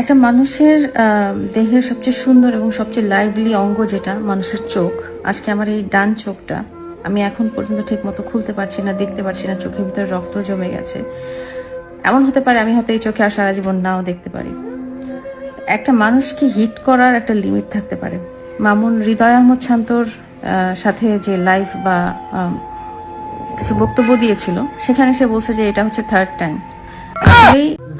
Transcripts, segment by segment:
একটা মানুষের দেহের সবচেয়ে সুন্দর এবং সবচেয়ে লাইভলি অঙ্গ যেটা, মানুষের চোখ। আজকে আমার এই ডান চোখটা আমি এখন পর্যন্ত ঠিক মতো খুলতে পারছি না, দেখতে পারছি না, চোখের ভিতরে রক্ত জমে গেছে। এমন হতে পারে আমি হয়তো এই চোখে আর সারা জীবন নাও দেখতে পারি। একটা মানুষকে হিট করার একটা লিমিট থাকতে পারে। মামুন হৃদয় আহমদ শান্তর সাথে যে লাইভ বা কিছু বক্তব্য দিয়েছিল, সেখানে সে বলছে যে এটা হচ্ছে থার্ড টাইম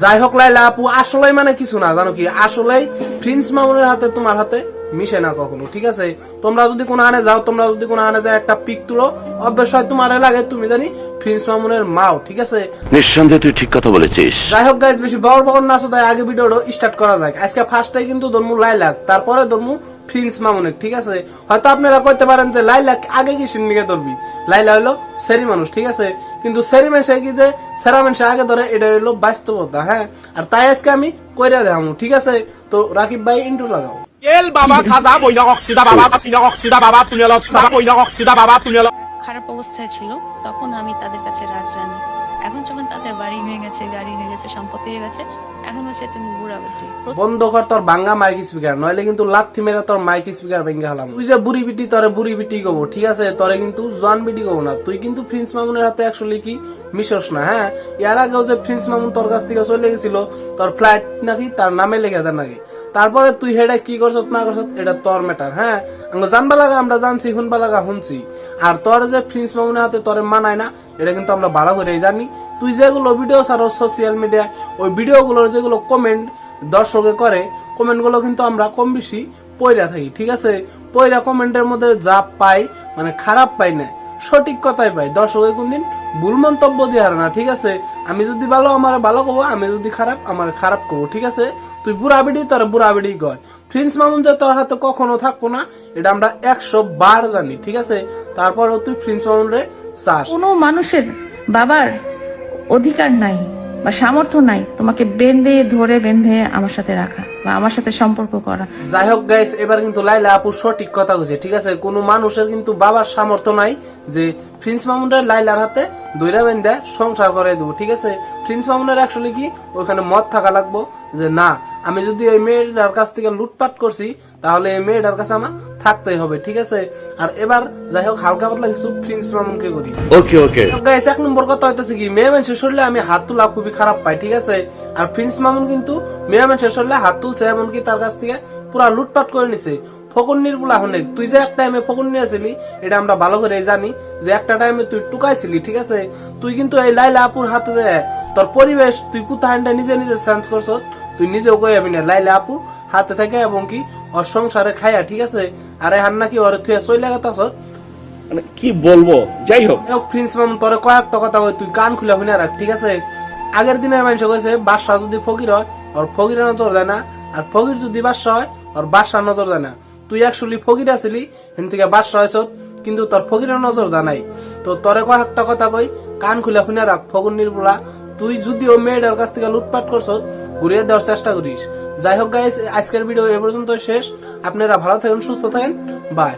যাই হোক লাইলা আপু আসলে মানে কিছু না জানো কি? আসলে প্রিন্স মামুনের হাতে তোমার হাতে মিশে না কখনো ঠিক আছে? তোমরা যদি কোনো আনে যাও তোমরা যদি কোনো আনে যায় একটা পিক তুলো। অবশ্যই তোমার লাগে তুমি জানি প্রিন্স মামুনের মাও ঠিক আছে? নিঃসন্দেহে তুই ঠিক কথা বলেছিস। যাই হোক গাইজ বেশি বড় বড় না তাই আগে ভিডিওটা স্টার্ট করা যাক। আজকে ফার্স্টটাই কিন্তু ধর্মু লাইলাক তারপরে ধর্মু প্রিন্স মামুনের ঠিক আছে? হয়তো আপনারা কইতে পারেন যে লাইলাক আগে কি সিন্ডিকে ধরবি? লাইলা হলো সেরি মানুষ ঠিক আছে? কিন্তু সেরি মানুষে কি যে সেরা মানুষে আগে ধরে এটা হলো বাস্তবতা হ্যাঁ? আর তাই আজকে আমি কইরা দেখামু ঠিক আছে? তো রাকিব ভাই ইন্টু লাগাও। এল বাবা খাদা বইলা অক্সিদা বাবা তুমি baba tunyala saba অক্সিদা বাবা তুমি tunyala খারাপ অবস্থায় ছিল তখন আমি তাদের কাছে রাজরানী। এখন যখন তাদের বাড়ি হয়ে গেছে, গাড়ি হয়ে গেছে, সম্পত্তি হয়ে গেছে, এখন হচ্ছে তুমি বুড়া বেটি। বন্ধ কর, তোর বাঙ্গা মাইক স্পিকার, নইলে কিন্তু লাথি মেরে তোর মাইক স্পিকার ভেঙে হলাম তুই যে বুড়ি বিটি, তোরে বুড়ি বিটি কব ঠিক আছে? তোরে কিন্তু জোয়ান বিটি কব না। তুই কিন্তু প্রিন্স মামুনের হাতে একশো কি মিশস না হ্যাঁ? এর আগেও যে প্রিন্স মামুন তোর কাছ থেকে চলে গেছিল, তোর ফ্লাইট নাকি তার নামে লেখা দেয় নাকি? তারপরে তুই হেডে কি করছ না করছ এটা তোর ম্যাটার হ্যাঁ? জানবা লাগা, আমরা জানছি, শুনবা লাগা, শুনছি। আর তোর যে প্রিন্স মামুনের হাতে তোরে মানায় না, এটা কিন্তু আমরা ভালো করেই জানি। তুই যেগুলো ভিডিও ছাড়ো সোশ্যাল মিডিয়া ওই ভিডিওগুলোর যেগুলো কমেন্ট দর্শকে করে কমেন্টগুলো কিন্তু আমরা কম বেশি পয়রা থাকি, ঠিক আছে? পয়রা কমেন্টের মধ্যে যা পাই মানে খারাপ পাই না, সঠিক কথাই পাই। দর্শকে কোনদিন ভুল মন্তব্য দেওয়ার না, ঠিক আছে? আমি যদি ভালো, আমার ভালো কব, আমি যদি খারাপ, আমার খারাপ কব, ঠিক আছে? তুই বুড়া বিড়ি তোর বুড়া বিড়ি কয়? প্রিন্স মামুন যে তোর হাতে কখনো থাকব না, এটা আমরা একশো বার জানি, ঠিক আছে? তারপরেও তুই প্রিন্স মামুন রে চাস। কোনো মানুষের বাবার অধিকার নাই। বা সামর্থ্য নাই, তোমাকে বেঁধে, ধরে বেঁধে আমার সাথে রাখা বা আমার সাথে সম্পর্ক করা। যাই হোক গাইস এবার কিন্তু লাইলা আপু সঠিক কথা বলছে ঠিক আছে? কোনো মানুষের কিন্তু বাবার সামর্থ্য নাই যে প্রিন্স মামুনরা লাইলার হাতে দৈরা বেন্দা সংসার করে দেবো, ঠিক আছে? প্রিন্স মামুনের অ্যাকচুয়ালি কি? ওখানে মত থাকা লাগবো যে না, আমি যদি ওই মেয়েটার কাছ থেকে লুটপাট করছি, তাহলে এই মেয়েটার কাছে আমার থাকতেই হবে ঠিক আছে? আর এবার যাই হোক হালকা পাতলা কিছু প্রিন্স মামুনকে করি। ওকে ওকে গাইস এক নম্বর কথা হইতেছে কি মেয়ে মানুষের শরীরে আমি হাত তোলা খুবই খারাপ পাই ঠিক আছে? আর প্রিন্স মামুন কিন্তু মেয়ে মানুষের শরীরে হাত তুলছে এমনকি তার কাছ থেকে পুরা লুটপাট করে নিছে। ফকুন্নির বলা অনেক তুই যে এক টাইমে ফকুন নিয়েছিলি এটা আমরা ভালো করে জানি যে একটা টাইমে তুই টুকাইছিলি ঠিক আছে? তুই কিন্তু এই লাইলা আপুর হাতে যে তোর পরিবেশ তুই কোথায় নিজে নিজে সেন্স করছ তুই নিজেও কই যাবি না লাইলা আপু হাতে থেকে এবং কি ওর সংসারে খাইয়া ঠিক আছে? আর হান নাকি ওর চলে গেতাছ। মানে কি বলব? যাই হোক। প্রিন্স মামুন তোরে কয়েকটা কথা কই তুই কান খুলে শুনে রাখ ঠিক আছে? আগের দিনের মানুষ কইছে বাদশা যদি ফকির হয় ওর ফকিরের নজর দেয় না। আর ফকির যদি বাদশা হয় ওর বাদশার নজর দেয় না। তুই অ্যাকচুয়ালি ফকির আছিলি হেন থেকে বাদশা হয়েছ কিন্তু তোর ফকিরের নজর জানাই তো তোরে কয়েকটা কথা কই কান খুলে শুনে রাখ ফকুর নির্বলা। তুই যদিও মেয়েটার কাছ থেকে লুটপাট করছ ঘুরিয়ে দেওয়ার চেষ্টা করিস। যাই হোক গাইস আজকের ভিডিও এ পর্যন্ত শেষ। আপনারা ভালো থাকেন সুস্থ থাকেন। বাই